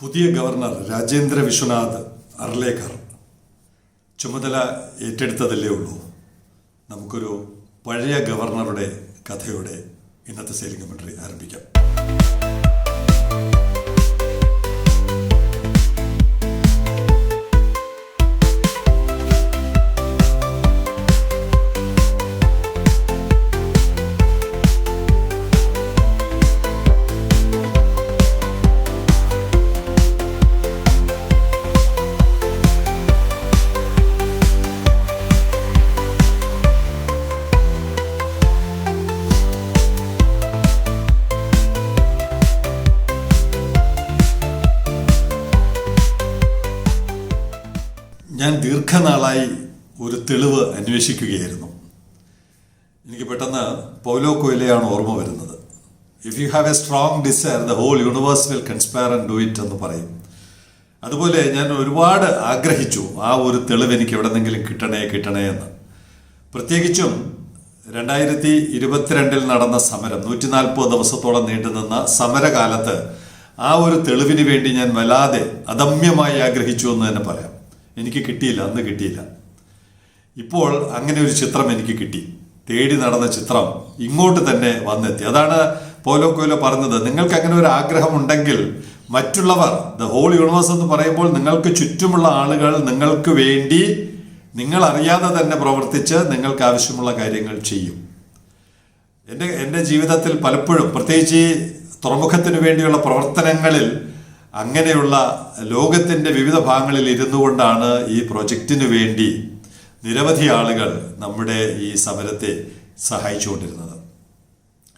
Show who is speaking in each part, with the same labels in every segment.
Speaker 1: പുതിയ ഗവർണർ രാജേന്ദ്ര വിശ്വനാഥ് അർലേക്കർ. ചുമതല ഏറ്റെടുത്തതല്ലേ ഉള്ളൂ. നമുക്കൊരു പഴയ ഗവർണറുടെ കഥയോടെ ഇന്നത്തെ സെയിലിംഗ് കമൻട്രി ആരംഭിക്കാം. ഞാൻ ദീർഘനാളായി ഒരു തെളിവ് അന്വേഷിക്കുകയായിരുന്നു. എനിക്ക് പെട്ടെന്ന് പൗലോ കൊയിലെയാണ് ഓർമ്മ വരുന്നത്. If you have a strong desire the whole universe will conspire and do it എന്ന് പറയും. അതുപോലെ ഞാൻ ഒരുപാട് ആഗ്രഹിച്ചു ആ ഒരു തെളിവ് എനിക്ക് എവിടെന്നെങ്കിലും കിട്ടണേ കിട്ടണേ എന്ന്. പ്രത്യേകിച്ചും രണ്ടായിരത്തി ഇരുപത്തിരണ്ടിൽ നടന്ന സമരം നൂറ്റി നാൽപ്പത് ദിവസത്തോളം നീണ്ടു നിന്ന സമരകാലത്ത് ആ ഒരു തെളിവിന് വേണ്ടി ഞാൻ വല്ലാതെ അദമ്യമായി ആഗ്രഹിച്ചു എന്ന് തന്നെ പറയാം. എനിക്ക് കിട്ടിയില്ല അന്ന് കിട്ടിയില്ല. ഇപ്പോൾ അങ്ങനെ ഒരു ചിത്രം എനിക്ക് കിട്ടി. തേടി നടന്ന ചിത്രം ഇങ്ങോട്ട് തന്നെ വന്നെത്തി. അതാണ് പോലോ കോയിലോ പറഞ്ഞത്. നിങ്ങൾക്ക് അങ്ങനെ ഒരു ആഗ്രഹം ഉണ്ടെങ്കിൽ മറ്റുള്ളവർ ദ ഹോൾ യൂണിവേഴ്സ് എന്ന് പറയുമ്പോൾ നിങ്ങൾക്ക് ചുറ്റുമുള്ള ആളുകൾ നിങ്ങൾക്ക് വേണ്ടി നിങ്ങൾ അറിയാതെ തന്നെ പ്രവർത്തിച്ച് നിങ്ങൾക്ക് ആവശ്യമുള്ള കാര്യങ്ങൾ ചെയ്യും. എന്റെ എന്റെ ജീവിതത്തിൽ പലപ്പോഴും പ്രത്യേകിച്ച് തുറമുഖത്തിനു തുറമുഖത്തിന് വേണ്ടിയുള്ള പ്രവർത്തനങ്ങളിൽ അങ്ങനെയുള്ള ലോകത്തിന്റെ വിവിധ ഭാഗങ്ങളിൽ ഇരുന്നു കൊണ്ടാണ് ഈ പ്രൊജക്റ്റിന് വേണ്ടി നിരവധി ആളുകൾ നമ്മുടെ ഈ സമരത്തെ സഹായിച്ചുകൊണ്ടിരുന്നത്.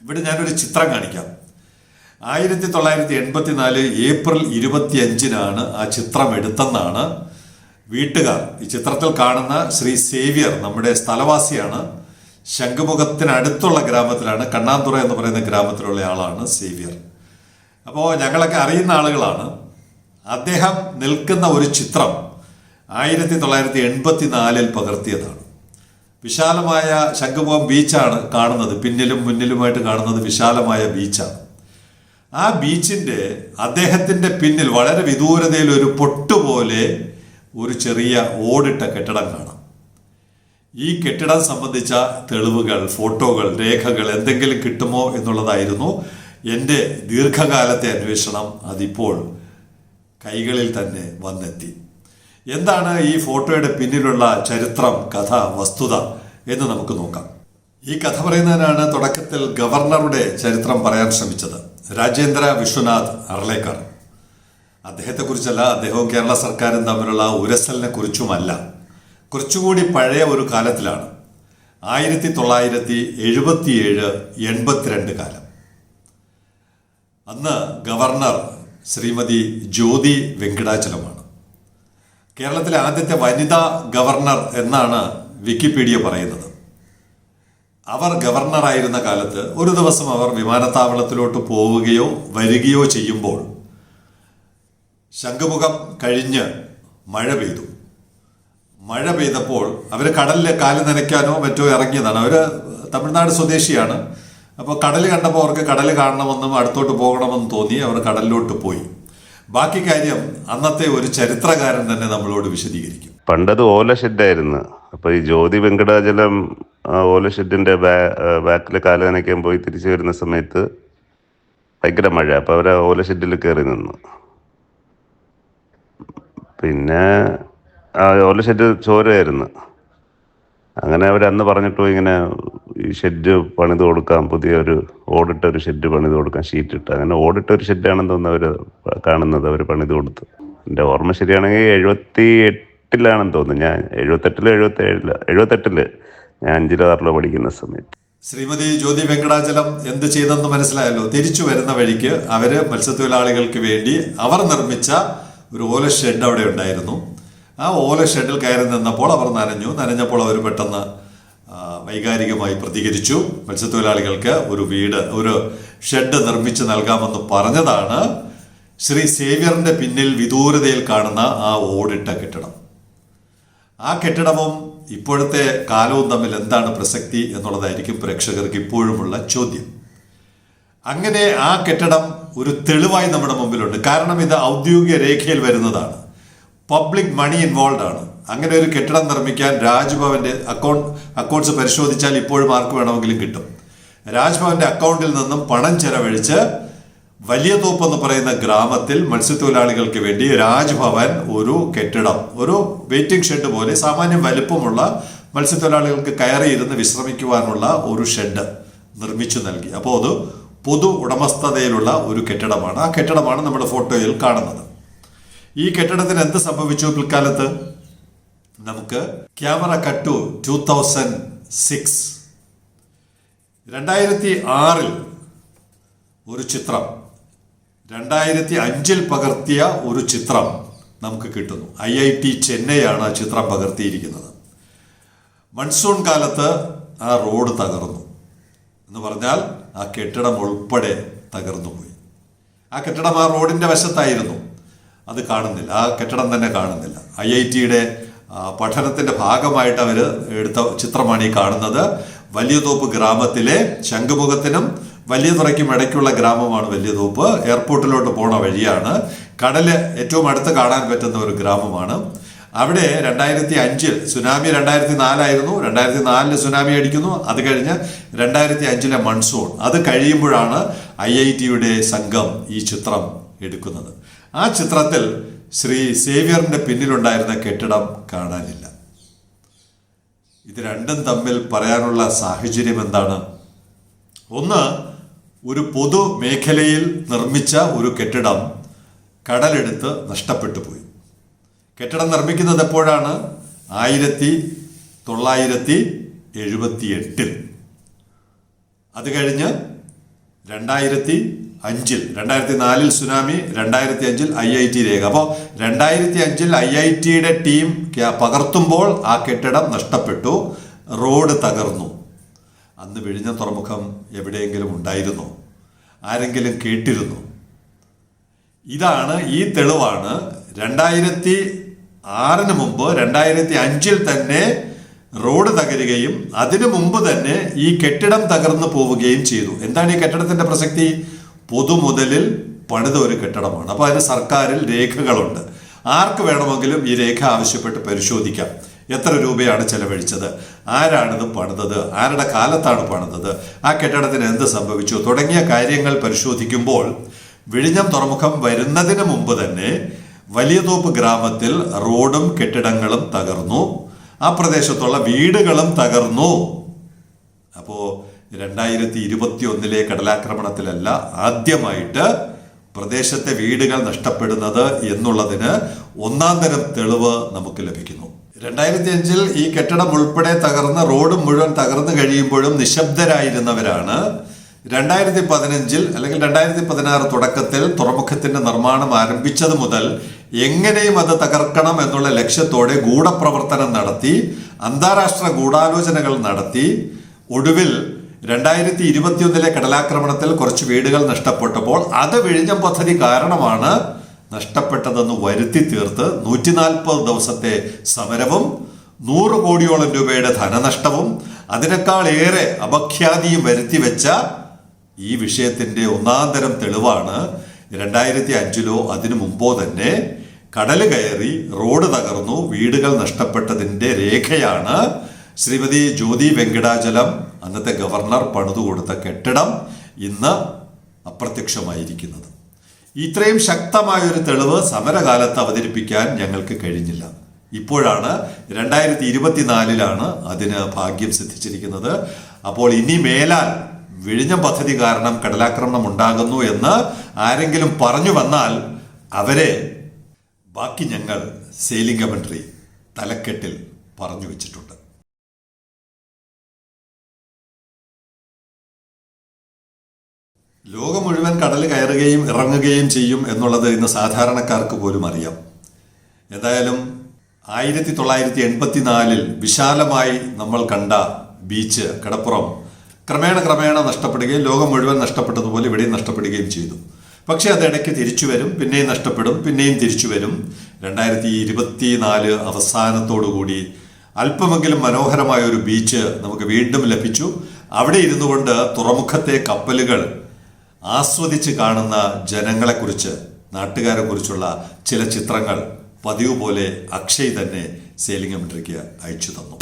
Speaker 1: ഇവിടെ ഞാനൊരു ചിത്രം കാണിക്കാം. ആയിരത്തി തൊള്ളായിരത്തി എൺപത്തി നാല് ഏപ്രിൽ ഇരുപത്തി അഞ്ചിനാണ് ആ ചിത്രം എടുത്തെന്നാണ് വീട്ടുകാർ ഈ ചിത്രത്തിൽ കാണുന്ന ശ്രീ സേവ്യർ നമ്മുടെ സ്ഥലവാസിയാണ്. ശംഖുമുഖത്തിനടുത്തുള്ള ഗ്രാമത്തിലാണ് കണ്ണാന്തുറ എന്ന് പറയുന്ന ഗ്രാമത്തിലുള്ള ആളാണ് സേവ്യർ. അപ്പോൾ ഞങ്ങളൊക്കെ അറിയുന്ന ആളുകളാണ്. അദ്ദേഹം നിൽക്കുന്ന ഒരു ചിത്രം ആയിരത്തി തൊള്ളായിരത്തി എൺപത്തി നാലിൽ പകർത്തിയതാണ്. വിശാലമായ ശംഖുമുഖം ബീച്ചാണ് കാണുന്നത്. പിന്നിലും മുന്നിലുമായിട്ട് കാണുന്നത് വിശാലമായ ബീച്ചാണ്. ആ ബീച്ചിന്റെ അദ്ദേഹത്തിന്റെ പിന്നിൽ വളരെ വിദൂരതയിൽ ഒരു പൊട്ടുപോലെ ഒരു ചെറിയ ഓടിട്ട കെട്ടിടം കാണാം. ഈ കെട്ടിടം സംബന്ധിച്ച തെളിവുകൾ ഫോട്ടോകൾ രേഖകൾ എന്തെങ്കിലും കിട്ടുമോ എന്നുള്ളതായിരുന്നു. എന്റെ ദീർഘകാലത്തെ അന്വേഷണം അതിപ്പോൾ കൈകളിൽ തന്നെ വന്നെത്തി. എന്താണ് ഈ ഫോട്ടോയുടെ പിന്നിലുള്ള ചരിത്രം കഥ വസ്തുത എന്ന് നമുക്ക് നോക്കാം. ഈ കഥ പറയുന്നതിനാണ് തുടക്കത്തിൽ ഗവർണറുടെ ചരിത്രം പറയാൻ ശ്രമിച്ചത് രാജേന്ദ്ര വിശ്വനാഥ് അർലേക്കർ. അദ്ദേഹത്തെക്കുറിച്ചല്ല അദ്ദേഹവും കേരള സർക്കാരും തമ്മിലുള്ള ഉരസലിനെ കുറിച്ചുമല്ല കുറച്ചുകൂടി പഴയ ഒരു കാലത്തിലാണ്. ആയിരത്തി തൊള്ളായിരത്തി എഴുപത്തിയേഴ് എൺപത്തിരണ്ട് കാലം. അന്ന് ഗവർണർ ശ്രീമതി ജ്യോതി വെങ്കടാചലമാണ്. കേരളത്തിലെ ആദ്യത്തെ വനിതാ ഗവർണർ എന്നാണ് വിക്കിപീഡിയ പറയുന്നത്. അവർ ഗവർണറായിരുന്ന കാലത്ത് ഒരു ദിവസം അവർ വിമാനത്താവളത്തിലോട്ട് പോവുകയോ വരികയോ ചെയ്യുമ്പോൾ ശംഖുമുഖം കഴിഞ്ഞ് മഴ പെയ്തു. മഴ പെയ്തപ്പോൾ അവർ കടലിൽ കാൽ നനയ്ക്കാനോ മറ്റോ ഇറങ്ങിയതാണ്. അവർ തമിഴ്നാട് സ്വദേശിയാണ്. അപ്പോൾ കടൽ കണ്ടപ്പോൾ അവർക്ക് കടൽ കാണണമെന്നും അടുത്തോട്ട് പോകണമെന്നും തോന്നി അവർ കടലിലോട്ട് പോയി. ബാക്കി കാര്യം അന്നത്തെ ഒരു ചരിത്രകാരൻ തന്നെ നമ്മളോട് വിശദീകരിക്കും.
Speaker 2: പണ്ടത് ഓല ഷെഡായിരുന്നു. അപ്പൊ ഈ ജ്യോതി വെങ്കടാചലം ആ ഓല ഷെഡിന്റെ ബാക്കിൽ കാലനയ്ക്കാൻ പോയി തിരിച്ചു വരുന്ന സമയത്ത് ഭയങ്കര മഴ. അപ്പോൾ അവർ ഓലഷെഡിൽ ഓല ഷെഡിൽ കയറി നിന്നു. പിന്നെ ആ ഓല ഷെഡ് ചോരയായിരുന്നു. അങ്ങനെ അവർ അന്ന് പറഞ്ഞിട്ടു ഇങ്ങനെ ഈ ഷെഡ് പണിത് കൊടുക്കാം പുതിയ ഒരു ഓടിട്ട ഒരു ഷെഡ് പണിത് കൊടുക്കാം ഷീറ്റ് ഇട്ട്. അങ്ങനെ ഓടിട്ട ഒരു ഷെഡാണെന്ന് തോന്നുന്നു അവർ കാണുന്നത് അവർ പണിത് കൊടുത്തു. എന്റെ ഓർമ്മ ശരിയാണെങ്കിൽ എഴുപത്തി എട്ടിലാണെന്ന് തോന്നുന്നു. ഞാൻ എഴുപത്തെട്ടിലോ എഴുപത്തി ഏഴിലോ എഴുപത്തെട്ടിൽ ഞാൻ അഞ്ചിലോ ആറിലോ പഠിക്കുന്ന സമയത്ത്.
Speaker 1: ശ്രീമതി ജ്യോതി വെങ്കടാചലം എന്ത് ചെയ്തെന്ന് മനസ്സിലായല്ലോ. തിരിച്ചു വരുന്ന വഴിക്ക് അവർ മത്സ്യത്തൊഴിലാളികൾക്ക് വേണ്ടി അവർ നിർമ്മിച്ച ഒരു ഓല ഷെഡ് അവിടെ ഉണ്ടായിരുന്നു. ആ ഓല ഷെഡിൽ കയറി നിന്നപ്പോൾ അവർ നനഞ്ഞു. നനഞ്ഞപ്പോൾ അവർ പെട്ടെന്ന് വൈകാരികമായി പ്രതികരിച്ചു. മത്സ്യത്തൊഴിലാളികൾക്ക് ഒരു വീട് ഒരു ഷെഡ് നിർമ്മിച്ച് നൽകാമെന്ന് പറഞ്ഞതാണ് ശ്രീ സേവ്യറിന്റെ പിന്നിൽ വിദൂരതയിൽ കാണുന്ന ആ ഓടിട്ട കെട്ടിടം. ആ കെട്ടിടവും ഇപ്പോഴത്തെ കാലവും തമ്മിൽ എന്താണ് പ്രസക്തി എന്നുള്ളതായിരിക്കും പ്രേക്ഷകർക്ക് ഇപ്പോഴുമുള്ള ചോദ്യം. അങ്ങനെ ആ കെട്ടിടം ഒരു തെളിവായി നമ്മുടെ മുമ്പിലുണ്ട്. കാരണം ഇത് ഔദ്യോഗിക രേഖയിൽ വരുന്നതാണ്. പബ്ലിക് മണി ഇൻവോൾവ് ആണ്. അങ്ങനെ ഒരു കെട്ടിടം നിർമ്മിക്കാൻ രാജ്ഭവന്റെ അക്കൗണ്ട് അക്കൗണ്ട്സ് പരിശോധിച്ചാൽ ഇപ്പോഴും ആർക്ക് വേണമെങ്കിലും കിട്ടും. രാജ്ഭവന്റെ അക്കൗണ്ടിൽ നിന്നും പണം ചെലവഴിച്ച് വലിയ തോപ്പ് എന്ന് പറയുന്ന ഗ്രാമത്തിൽ മത്സ്യത്തൊഴിലാളികൾക്ക് വേണ്ടി രാജ്ഭവൻ ഒരു കെട്ടിടം ഒരു വെയിറ്റിംഗ് ഷെഡ് പോലെ സാമാന്യം വലുപ്പമുള്ള മത്സ്യത്തൊഴിലാളികൾക്ക് കയറി ഇരുന്ന് വിശ്രമിക്കുവാനുള്ള ഒരു ഷെഡ് നിർമ്മിച്ചു നൽകി. അപ്പോൾ അത് പൊതു ഉടമസ്ഥതയിലുള്ള ഒരു കെട്ടിടമാണ്. ആ കെട്ടിടമാണ് നമ്മുടെ ഫോട്ടോയിൽ കാണുന്നത്. ഈ കെട്ടിടത്തിന് എന്ത് സംഭവിച്ചു പിൽക്കാലത്ത്? നമുക്ക് camera cut two thousand six രണ്ടായിരത്തി ആറിൽ ഒരു ചിത്രം. രണ്ടായിരത്തി അഞ്ചിൽ പകർത്തിയ ഒരു ചിത്രം നമുക്ക് കിട്ടുന്നു. ഐ ഐ ടി ചെന്നൈയാണ് ആ ചിത്രം പകർത്തിയിരിക്കുന്നത്. മൺസൂൺ കാലത്ത് ആ റോഡ് തകർന്നു. എന്ന് പറഞ്ഞാൽ ആ കെട്ടിടം ഉൾപ്പെടെ തകർന്നു പോയി ആ കെട്ടിടം ആ റോഡിന്റെ വശത്തായിരുന്നു. അത് കാണുന്നില്ല. ആ കെട്ടിടം തന്നെ കാണുന്നില്ല. ഐ ഐ ടിയുടെ പഠനത്തിന്റെ ഭാഗമായിട്ട് അവർ എടുത്ത ചിത്രമാണ് ഈ കാണുന്നത്. വലിയതോപ്പ് ഗ്രാമത്തിലെ ശംഖുമുഖത്തിനും വലിയ തുറയ്ക്കും ഇടയ്ക്കുള്ള ഗ്രാമമാണ് വലിയതോപ്പ്. എയർപോർട്ടിലോട്ട് പോണ വഴിയാണ്. കടൽ ഏറ്റവും അടുത്ത് കാണാൻ പറ്റുന്ന ഒരു ഗ്രാമമാണ്. അവിടെ രണ്ടായിരത്തി അഞ്ചിൽ സുനാമി രണ്ടായിരത്തി നാലായിരുന്നു രണ്ടായിരത്തി നാലിൽ സുനാമി അടിക്കുന്നു. അത് കഴിഞ്ഞ് രണ്ടായിരത്തി അഞ്ചിലെ മൺസൂൺ. അത് കഴിയുമ്പോഴാണ് ഐ ഐ ടിയുടെ സംഘം ഈ ചിത്രം എടുക്കുന്നത്. ആ ചിത്രത്തിൽ ശ്രീ സേവ്യറിന്റെ പിന്നിലുണ്ടായിരുന്ന കെട്ടിടം കാണാനില്ല. ഇത് രണ്ടും തമ്മിൽ പറയാനുള്ള സാഹചര്യം എന്താണ്? ഒന്ന് ഒരു പൊതു മേഖലയിൽ നിർമ്മിച്ച ഒരു കെട്ടിടം കടലെടുത്ത് നഷ്ടപ്പെട്ടു പോയി. കെട്ടിടം നിർമ്മിക്കുന്നത് എപ്പോഴാണ്? ആയിരത്തി തൊള്ളായിരത്തി എഴുപത്തി എട്ടിൽ അത് കഴിഞ്ഞ് രണ്ടായിരത്തി അഞ്ചിൽ രണ്ടായിരത്തി നാലിൽ സുനാമി രണ്ടായിരത്തി അഞ്ചിൽ ഐ ഐ ടി രേഖ. അപ്പോൾ രണ്ടായിരത്തി അഞ്ചിൽ ഐ ഐ ടിയുടെ ടീം പകർത്തുമ്പോൾ ആ കെട്ടിടം നഷ്ടപ്പെട്ടു റോഡ് തകർന്നു. അന്ന് വിഴിഞ്ഞ തുറമുഖം എവിടെയെങ്കിലും ഉണ്ടായിരുന്നു? ആരെങ്കിലും കേട്ടിരുന്നു? ഇതാണ് ഈ തെളിവാണ്. രണ്ടായിരത്തി ആറിന് മുമ്പ് രണ്ടായിരത്തി അഞ്ചിൽ തന്നെ റോഡ് തകരുകയും അതിനു മുമ്പ് തന്നെ ഈ കെട്ടിടം തകർന്നു പോവുകയും ചെയ്തു. എന്താണ് ഈ കെട്ടിടത്തിന്റെ പ്രസക്തി? പൊതുമുതലിൽ പണിത ഒരു കെട്ടിടമാണ്. അപ്പോൾ അതിന് സർക്കാരിൽ രേഖകളുണ്ട്. ആർക്ക് വേണമെങ്കിലും ഈ രേഖ ആവശ്യപ്പെട്ട് പരിശോധിക്കാം. എത്ര രൂപയാണ് ചെലവഴിച്ചത്? ആരാണിത് പണിതത്? ആരുടെ കാലത്താണ് പണിതത്? ആ കെട്ടിടത്തിന് എന്ത് സംഭവിച്ചു? തുടങ്ങിയ കാര്യങ്ങൾ പരിശോധിക്കുമ്പോൾ വിഴിഞ്ഞം തുറമുഖം വരുന്നതിന് മുമ്പ് തന്നെ വലിയതോപ്പ് ഗ്രാമത്തിൽ റോഡും കെട്ടിടങ്ങളും തകർന്നു. ആ പ്രദേശത്തുള്ള വീടുകളും തകർന്നു. അപ്പോ രണ്ടായിരത്തി ഇരുപത്തി ഒന്നിലെ കടലാക്രമണത്തിലല്ല ആദ്യമായിട്ട് പ്രദേശത്തെ വീടുകൾ നഷ്ടപ്പെടുന്നത് എന്നുള്ളതിന് ഒന്നാം തരം തെളിവ് നമുക്ക് ലഭിക്കുന്നു. രണ്ടായിരത്തി അഞ്ചിൽ ഈ കെട്ടിടം ഉൾപ്പെടെ തകർന്ന് റോഡ് മുഴുവൻ തകർന്നു കഴിയുമ്പോഴും നിശബ്ദരായിരുന്നവരാണ് രണ്ടായിരത്തി പതിനഞ്ചിൽ അല്ലെങ്കിൽ രണ്ടായിരത്തി പതിനാറ് തുടക്കത്തിൽ തുറമുഖത്തിന്റെ നിർമ്മാണം ആരംഭിച്ചത് മുതൽ എങ്ങനെയും അത് തകർക്കണം എന്നുള്ള ലക്ഷ്യത്തോടെ ഗൂഢപ്രവർത്തനം നടത്തി അന്താരാഷ്ട്ര ഗൂഢാലോചനകൾ നടത്തി. ഒടുവിൽ രണ്ടായിരത്തി ഇരുപത്തിയൊന്നിലെ കടലാക്രമണത്തിൽ കുറച്ച് വീടുകൾ നഷ്ടപ്പെട്ടപ്പോൾ അത് വിഴിഞ്ഞം പദ്ധതി കാരണമാണ് നഷ്ടപ്പെട്ടതെന്ന് വരുത്തി തീർത്ത് നൂറ്റി നാൽപ്പത് ദിവസത്തെ സമരവും നൂറ് കോടിയോളം രൂപയുടെ ധനനഷ്ടവും അതിനേക്കാൾ ഏറെ അപഖ്യാതിയും വരുത്തി വെച്ച ഈ വിഷയത്തിന്റെ ഒന്നാം തരം തെളിവാണ് രണ്ടായിരത്തി അഞ്ചിലോ അതിനു മുമ്പോ തന്നെ കടൽ കയറി റോഡ് തകർന്നു വീടുകൾ നഷ്ടപ്പെട്ടതിന്റെ രേഖയാണ് ശ്രീമതി ജ്യോതി വെങ്കടാചലം അന്നത്തെ ഗവർണർ പണിതു കൊടുത്ത കെട്ടിടം ഇന്ന് അപ്രത്യക്ഷമായിരിക്കുന്നത്. ഇത്രയും ശക്തമായൊരു തെളിവ് സമരകാലത്ത് അവതരിപ്പിക്കാൻ ഞങ്ങൾക്ക് കഴിഞ്ഞില്ല. ഇപ്പോഴാണ് രണ്ടായിരത്തി ഇരുപത്തിനാലിലാണ് അതിന് ഭാഗ്യം സിദ്ധിച്ചിരിക്കുന്നത്. അപ്പോൾ ഇനി മേലാൽ വിഴിഞ്ഞം പദ്ധതി കാരണം കടലാക്രമണം ഉണ്ടാകുന്നു എന്ന് ആരെങ്കിലും പറഞ്ഞു വന്നാൽ അവരെ ബാക്കി ഞങ്ങൾ സെയിലിംഗ് കമൻട്രി തലക്കെട്ടിൽ പറഞ്ഞു വെച്ചിട്ടുണ്ട്. ലോകം മുഴുവൻ കടൽ കയറുകയും ഇറങ്ങുകയും ചെയ്യും എന്നുള്ളത് ഇന്ന് സാധാരണക്കാർക്ക് പോലും അറിയാം. എന്തായാലും ആയിരത്തി തൊള്ളായിരത്തി എൺപത്തിനാലിൽ വിശാലമായി നമ്മൾ കണ്ട ബീച്ച് കടപ്പുറം ക്രമേണ ക്രമേണ നഷ്ടപ്പെടുകയും ലോകം മുഴുവൻ നഷ്ടപ്പെട്ടതുപോലെ ഇവിടെയും നഷ്ടപ്പെടുകയും ചെയ്തു. പക്ഷേ അതിടയ്ക്ക് തിരിച്ചു വരും പിന്നെയും നഷ്ടപ്പെടും പിന്നെയും തിരിച്ചു വരും. രണ്ടായിരത്തി ഇരുപത്തിനാല് അവസാനത്തോടുകൂടി അല്പമെങ്കിലും മനോഹരമായ ഒരു ബീച്ച് നമുക്ക് വീണ്ടും ലഭിച്ചു. അവിടെ ഇരുന്നു കൊണ്ട് തുറമുഖത്തെ കപ്പലുകൾ ആസ്വദിച്ച് കാണുന്ന ജനങ്ങളെക്കുറിച്ച് നാട്ടുകാരെ കുറിച്ചുള്ള ചില ചിത്രങ്ങൾ പതിവ് പോലെ അക്ഷയ് തന്നെ സെയിലിംഗ് മെട്രിക്ക് അയച്ചു തന്നു.